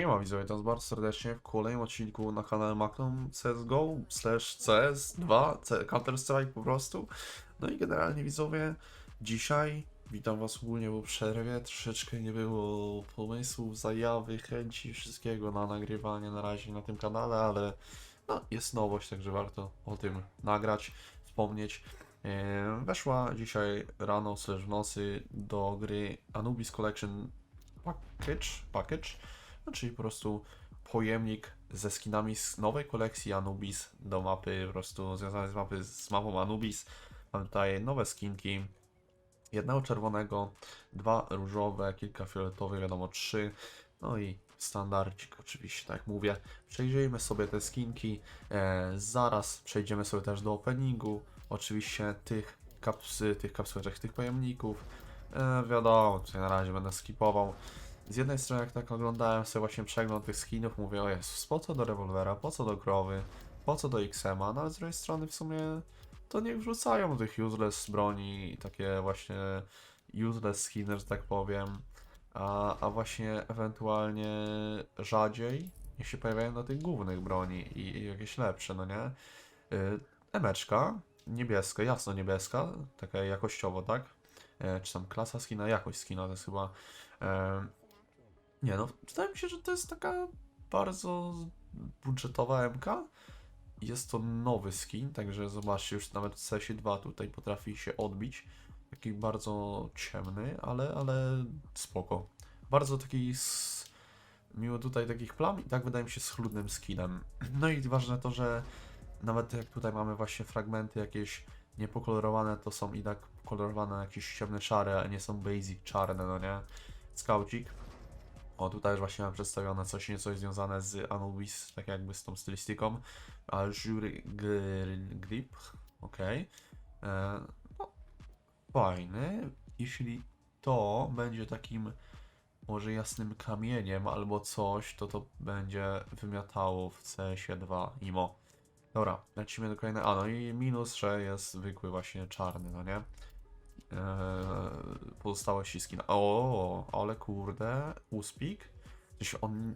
Siema widzowie, to bardzo serdecznie w kolejnym odcinku na kanale Magnum CSGO slash CS2, C- Counter Strike po prostu. No i generalnie widzowie, dzisiaj witam was ogólnie po przerwie, troszeczkę nie było pomysłów, zajawy, chęci, wszystkiego na nagrywanie na razie na tym kanale, ale no, jest nowość, także warto o tym nagrać, wspomnieć. E, Weszła dzisiaj rano slash w nocy do gry Anubis Collection Package, package no, czyli po prostu pojemnik ze skinami z nowej kolekcji Anubis do mapy, po prostu związane z mapy z mapą Anubis. Mamy tutaj nowe skinki. Jednego czerwonego, dwa różowe, kilka fioletowych, wiadomo trzy. No i standardzik oczywiście, tak jak mówię. Przejrzyjmy sobie te skinki. E, zaraz przejdziemy sobie też do openingu. Oczywiście tych kapsy, tych kapsułeczek, tych pojemników. E, wiadomo, tutaj na razie będę skipował z jednej strony jak tak oglądałem sobie właśnie przegląd tych skinów, mówię o Jezus, po co do rewolwera, po co do krowy, po co do XM-a, no ale z drugiej strony w sumie to niech wrzucają tych useless broni, takie właśnie useless skiny, że tak powiem, a, a właśnie ewentualnie rzadziej niech się pojawiają do tych głównych broni i, i jakieś lepsze, no nie? Y, Emeczka, niebieska, jasno niebieska, taka jakościowo, tak? E, czy tam klasa skina, jakość skina, to jest chyba... E, nie no, wydaje mi się, że to jest taka bardzo budżetowa MK. Jest to nowy skin, także zobaczcie, już nawet w CS2 tutaj potrafi się odbić. Taki bardzo ciemny, ale, ale spoko. Bardzo taki s... miło tutaj takich plam i tak wydaje mi się schludnym skinem. No i ważne to, że nawet jak tutaj mamy właśnie fragmenty jakieś niepokolorowane, to są i tak kolorowane jakieś ciemne szare, a nie są basic czarne, no nie? Skaucik. O, tutaj już właśnie mam przedstawione coś nieco związane z Anubis, tak jakby z tą stylistyką. A Jury Grip, ok. E, no, fajny. Jeśli to będzie takim może jasnym kamieniem albo coś, to to będzie wymiatało w CS2 IMO. Dobra, lecimy do kolejnej. A no i minus, że jest zwykły właśnie czarny, no nie? Eee, pozostałe ściski. O, ale kurde, uspik. Się on,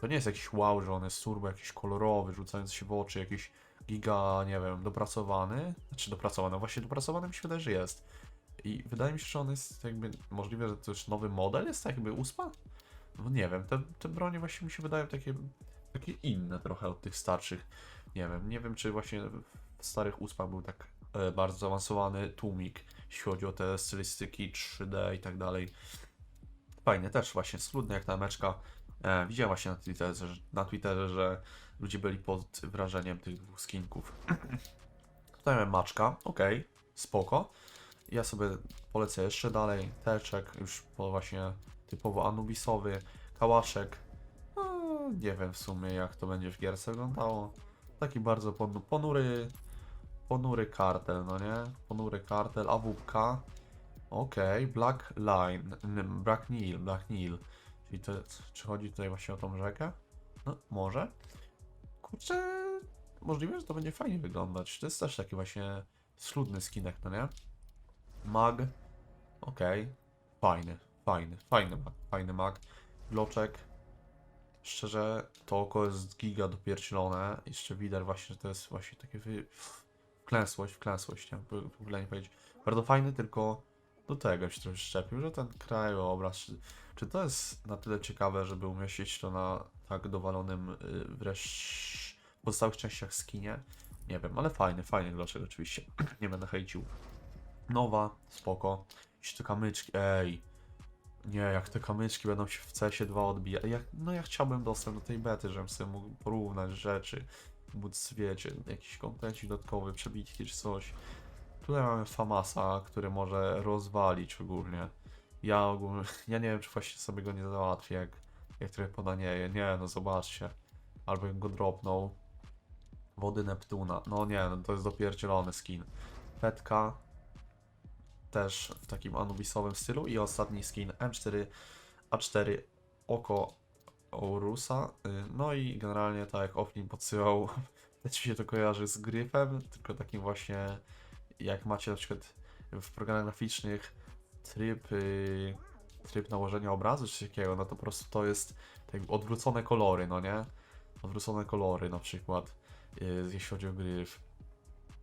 to nie jest jakiś wow, że on jest turbo jakiś kolorowy, rzucający się w oczy, jakiś giga, nie wiem, dopracowany. Znaczy dopracowany, właśnie dopracowany mi się wydaje, że jest. I wydaje mi się, że on jest jakby, możliwe, że to już nowy model jest, jakby uspa? No nie wiem, te, te bronie właśnie mi się wydają takie, takie inne trochę od tych starszych. Nie wiem, nie wiem czy właśnie w starych uspach był tak bardzo zaawansowany tłumik, jeśli chodzi o te stylistyki 3D i tak dalej. Fajnie, też właśnie schludny jak ta meczka. E, widziałem właśnie na Twitterze, na Twitterze, że ludzie byli pod wrażeniem tych dwóch skinków. Tutaj mamy maczka, okej, spoko. Ja sobie polecę jeszcze dalej. Teczek, już po właśnie typowo anubisowy. Kałaszek. No, nie wiem w sumie jak to będzie w gierce wyglądało. Taki bardzo ponu- ponury, ponury kartel, no nie? Ponury kartel, AWP. Okej, Black Line, Black Nil, Black Nil. Czyli to, czy chodzi tutaj właśnie o tą rzekę? No, może. Kurczę, możliwe, że to będzie fajnie wyglądać. To jest też taki właśnie schludny skinek, no nie? Mag. Okej. Fajny, fajny, fajny mag, fajny mag. Bloczek. Szczerze, to oko jest giga dopierdzielone. Jeszcze widać właśnie, że to jest właśnie takie wy... wklęsłość, wklęsłość, nie? W ogóle nie powiedzieć. Bardzo fajny, tylko do tego się trochę szczepił, że ten krajobraz, czy, czy to jest na tyle ciekawe, żeby umieścić to na tak dowalonym y, wreszcie w pozostałych częściach skinie? Nie wiem, ale fajny, fajny gloczek oczywiście. nie będę hejcił. Nowa, spoko. Jeszcze te kamyczki, ej. Nie, jak te kamyczki będą się w CS2 odbijać. No ja chciałbym dostęp do tej bety, żebym sobie mógł porównać rzeczy. Móc, wiecie, jakiś kontencik dodatkowy, przebitki czy coś. Tutaj mamy Famasa, który może rozwalić ogólnie. Ja ogólnie, ja nie wiem, czy właśnie sobie go nie załatwię, jak, jak trochę podanieje. Nie, no zobaczcie. Albo jak go dropnął. Wody Neptuna. No nie, no to jest dopierdzielony skin. Petka. Też w takim anubisowym stylu. I ostatni skin M4 A4 Oko Ourusa. Y, No i generalnie tak jak Oflin podsyłał, też się to kojarzy z gryfem, tylko takim właśnie jak macie na przykład w programach graficznych tryb y, tryb nałożenia obrazu czy takiego, no to po prostu to jest tak odwrócone kolory, no nie? Odwrócone kolory na przykład, yy, jeśli chodzi o gryf.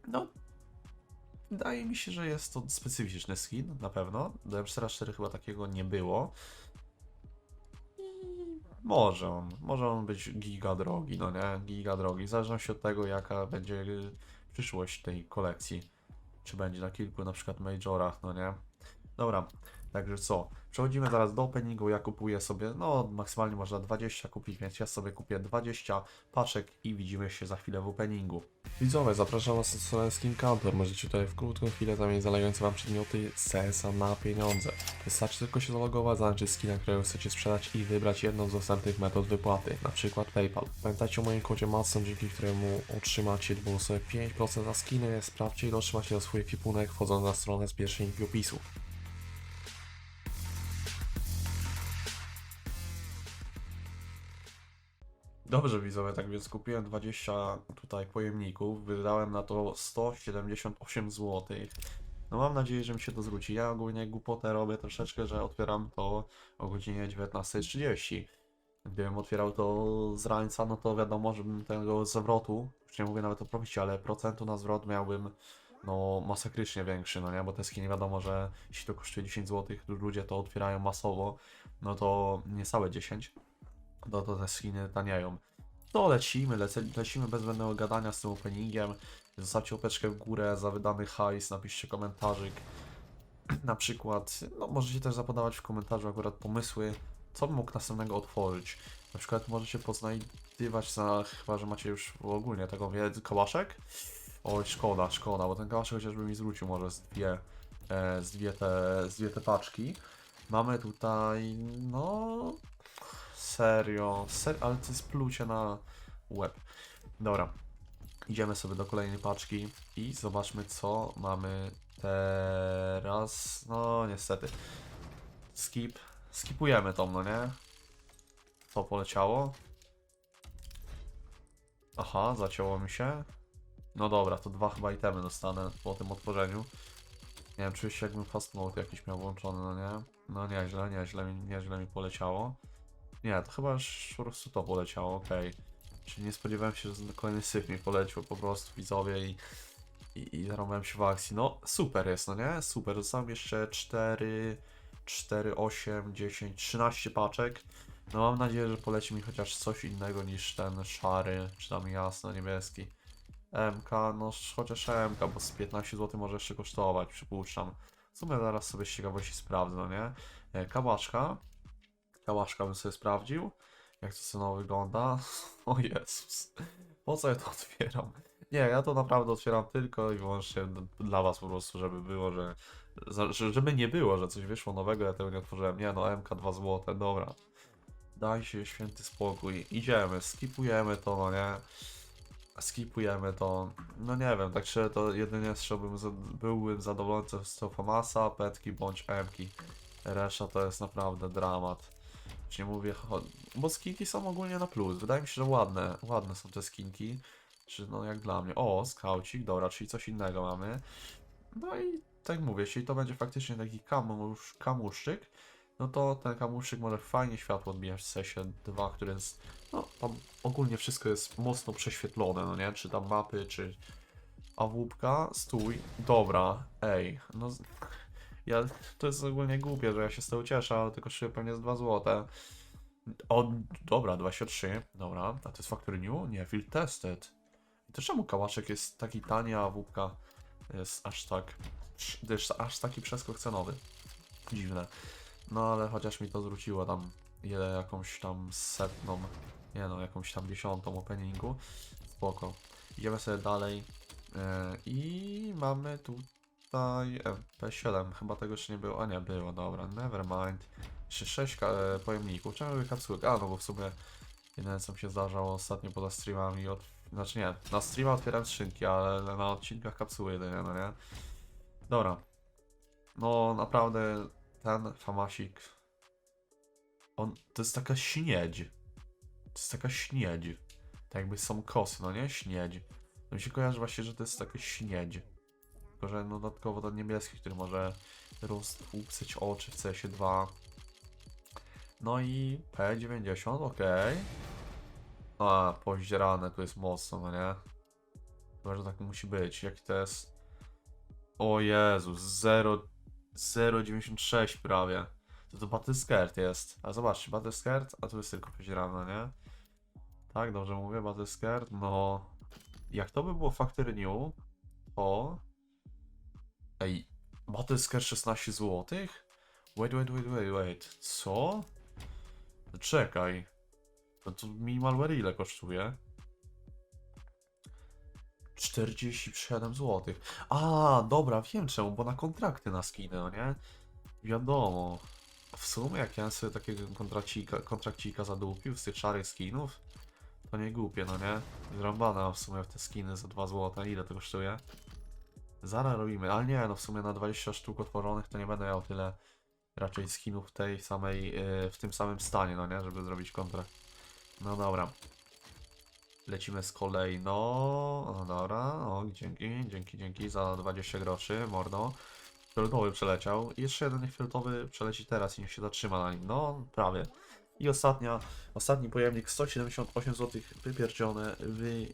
No, wydaje mi się, że jest to specyficzny skin, na pewno. Do M44 chyba takiego nie było. Może on, może on być giga drogi, no nie? Giga drogi, w zależności od tego, jaka będzie y, przyszłość tej kolekcji. Czy będzie na kilku na przykład majorach, no nie? Dobra, także co? Przechodzimy zaraz do openingu. Ja kupuję sobie, no maksymalnie można 20 kupić, więc ja sobie kupię 20 paczek i widzimy się za chwilę w openingu. Widzowie, zapraszam Was na stronę Skin Counter. Możecie tutaj w krótką chwilę zamienić zalegające Wam przedmioty CS-a na pieniądze. Wystarczy tylko się zalogować, zaznaczyć skina, którego chcecie sprzedać i wybrać jedną z dostępnych metod wypłaty, na przykład PayPal. Pamiętajcie o moim kodzie MADSON, dzięki któremu otrzymacie bonusowe 5% za skiny. Sprawdźcie ile otrzymacie za swój ekwipunek wchodząc na stronę z pierwszej linki opisu. Dobrze widzowie, tak więc kupiłem 20 tutaj pojemników, wydałem na to 178 zł. No mam nadzieję, że mi się to zwróci. Ja ogólnie głupotę robię troszeczkę, że otwieram to o godzinie 19.30. Gdybym otwierał to z rańca, no to wiadomo, że bym tego zwrotu, już nie mówię nawet o proficie, ale procentu na zwrot miałbym no masakrycznie większy, no nie, bo te skiny wiadomo, że jeśli to kosztuje 10 zł, ludzie to otwierają masowo, no to niecałe 10 no to te skiny taniają. No lecimy, lece, lecimy bez zbędnego gadania z tym openingiem. Zostawcie łapeczkę w górę za wydany hajs, napiszcie komentarzyk. Na przykład, no możecie też zapodawać w komentarzu akurat pomysły, co bym mógł następnego otworzyć. Na przykład możecie poznajdywać za, chyba że macie już ogólnie taką wiedzę, kałaszek? Oj, szkoda, szkoda, bo ten kałaszek chociażby mi zwrócił może z dwie, e, z dwie te, z dwie te paczki. Mamy tutaj, no, Serio, ser ale to jest plucie na łeb. Dobra, idziemy sobie do kolejnej paczki i zobaczmy co mamy teraz. No niestety. Skip. Skipujemy tą, no nie? Co poleciało? Aha, zacięło mi się. No dobra, to dwa chyba itemy dostanę po tym otworzeniu. Nie wiem, się jakbym fast mode jakiś miał włączony, no nie? No nieźle, nieźle nieźle mi poleciało. Nie, to chyba już po prostu to poleciało, okej. Czyli nie spodziewałem się, że kolejny syf mi polecił po prostu widzowie i, i, i zarąbałem się w akcji. No super jest, no nie? Super, dostałem jeszcze 4, 4, 8, 10, 13 paczek. No mam nadzieję, że poleci mi chociaż coś innego niż ten szary, czy tam jasno-niebieski. MK, no chociaż MK, bo z 15 zł może jeszcze kosztować, przypuszczam. W sumie zaraz sobie z ciekawości sprawdzę, no nie? E, Kabaczka, Kałaszka bym sobie sprawdził, jak to cenowo wygląda. O Jezus, po co ja to otwieram? Nie, ja to naprawdę otwieram tylko i wyłącznie dla was po prostu, żeby było, że, żeby nie było, że coś wyszło nowego, ja tego nie otworzyłem. Nie no, MK 2 złote, dobra. Daj się święty spokój, idziemy, skipujemy to, no nie? Skipujemy to, no nie wiem, tak szczerze to jedynie z byłbym zadowolony z to Famasa, Petki bądź Mki. Reszta to jest naprawdę dramat. Nie mówię, bo skinki są ogólnie na plus. Wydaje mi się, że ładne, ładne są te skinki. Czy no jak dla mnie. O, skaucik, dobra, czyli coś innego mamy. No i tak mówię, jeśli to będzie faktycznie taki kamusz, kamuszczyk, no to ten kamuszczyk może fajnie światło odbijać w sensie 2, który jest, no tam ogólnie wszystko jest mocno prześwietlone, no nie? Czy tam mapy, czy awupka, stój, dobra, ej, no ja, to jest ogólnie głupie, że ja się z tego cieszę, ale tylko kosztuje pewnie z 2 złote. O, dobra, 23, dobra, a to jest Factory New? Nie, Field Tested. I to czemu kałaszek jest taki tani, a wódka jest aż tak, jest aż taki przeskok cenowy? Dziwne. No ale chociaż mi to zwróciło tam ile jakąś tam setną, nie no, jakąś tam dziesiątą openingu. Spoko. Idziemy sobie dalej. E, I mamy tutaj MP7, chyba tego jeszcze nie było, a nie było, dobra, nevermind. Jeszcze 6 ka- pojemników, czemu były kapsułki? A no bo w sumie jedyne co mi się zdarzało ostatnio poza streamami, od... znaczy nie, na streama otwieram skrzynki, ale na odcinkach kapsuły jedynie, no nie? Dobra. No naprawdę ten famasik, on, to jest taka śniedź. To jest taka śniedź. Tak jakby są kosy, no nie? Śniedź. No mi się kojarzy właśnie, że to jest taka śniedź. Że no dodatkowo ten niebieski, który może roztłupcyć oczy w CS2. No i P90, okej. A, pozdzierane tu jest mocno, no nie? Chyba, że tak musi być. Jaki to jest? O Jezus, 0... 0,96 prawie. To to Battleskirt jest. A zobaczcie, Battleskirt, a tu jest tylko pozdzierane, nie? Tak, dobrze mówię, Battleskirt? No... Jak to by było Factory New, to... Ej, Battleskirt 16 zł? Wait, wait, wait, wait, wait. Co? No Czekaj. No to Minimalware ile kosztuje? 47 zł. A, dobra, wiem czemu, bo na kontrakty na skiny, no nie? Wiadomo. W sumie jak ja sobie takiego kontrakcika, kontrakcika zadupił z tych szarych skinów, to nie głupie, no nie? Zrąbane w sumie w te skiny za 2 zł. Ile to kosztuje? Zaraz robimy, ale nie, no w sumie na 20 sztuk otworzonych to nie będę miał tyle raczej skinów w tej samej, yy, w tym samym stanie, no nie, żeby zrobić kontrakt. No dobra. Lecimy z kolei, no, dobra, o, dzięki, dzięki, dzięki za 20 groszy, mordo. Fioletowy przeleciał. Jeszcze jeden fioletowy przeleci teraz i niech się zatrzyma na nim, no, prawie. I ostatnia, ostatni pojemnik, 178 zł, wypierdzione, wy...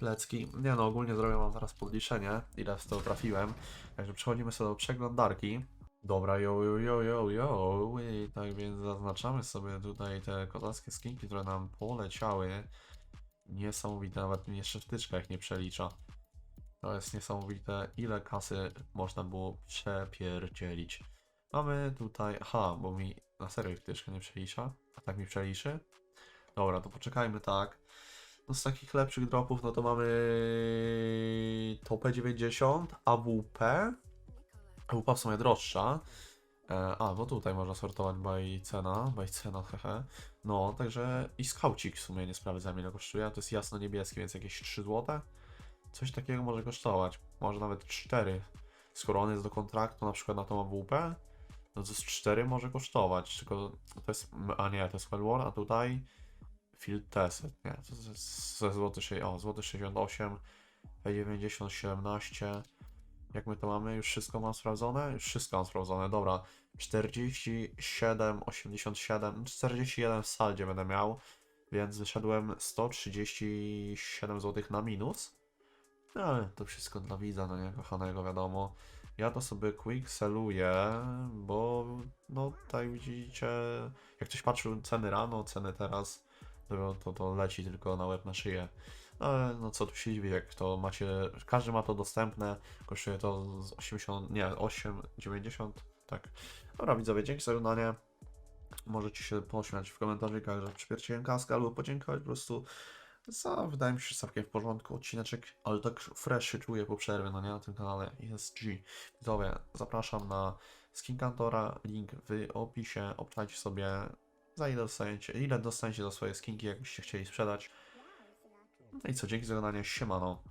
Plecki. Nie no, ogólnie zrobię wam zaraz podliczenie, ile z tego trafiłem. Także przechodzimy sobie do przeglądarki. Dobra, yo, yo, yo, yo, yo. I tak więc zaznaczamy sobie tutaj te kozackie skinki, które nam poleciały. Niesamowite, nawet jeszcze wtyczka ich nie przelicza. To jest niesamowite, ile kasy można było przepierdzielić. Mamy tutaj, aha, bo mi na serio wtyczka nie przelicza, a tak mi przeliczy. Dobra, to poczekajmy tak. No z takich lepszych dropów, no to mamy Topę 90, AWP. AWP w sumie droższa. E, a, bo tutaj można sortować by cena, by cena, hehe. No, także i skaucik w sumie nie sprawdzam ile kosztuje, to jest jasno-niebieski, więc jakieś 3 zł. Coś takiego może kosztować, może nawet 4. Skoro on jest do kontraktu na przykład na tą AWP, no to z 4 może kosztować, tylko to jest, a nie, to jest Wellwar, a tutaj Field Tested, nie, ze złoty, o, złoty 68, P90 17, jak my to mamy? Już wszystko mam sprawdzone? Już wszystko mam sprawdzone, dobra. 47, 87, 41 w saldzie będę miał, więc wyszedłem 137 zł na minus. No, ale to wszystko dla widza, no nie, kochanego, wiadomo. Ja to sobie quick seluję, bo no tak widzicie, jak ktoś patrzył ceny rano, ceny teraz, to, to, to leci tylko na łeb na szyję. No ale no co tu się dziwić, jak to macie, każdy ma to dostępne, kosztuje to z 80, nie, 8, 90, tak. Dobra widzowie, dzięki za oglądanie. Możecie się pośmiać w komentarzykach, że przypierdziłem kaskę, albo podziękować po prostu za, wydaje mi się, całkiem w porządku odcineczek, ale tak fresh się czuję po przerwie, no nie, na tym kanale jest G. Widzowie, zapraszam na Skin Kantora, link w opisie, obczajcie sobie za ile dostaniecie, ile dostaniecie za swoje skinki, jakbyście chcieli sprzedać. No i co, dzięki za oglądanie, siemano.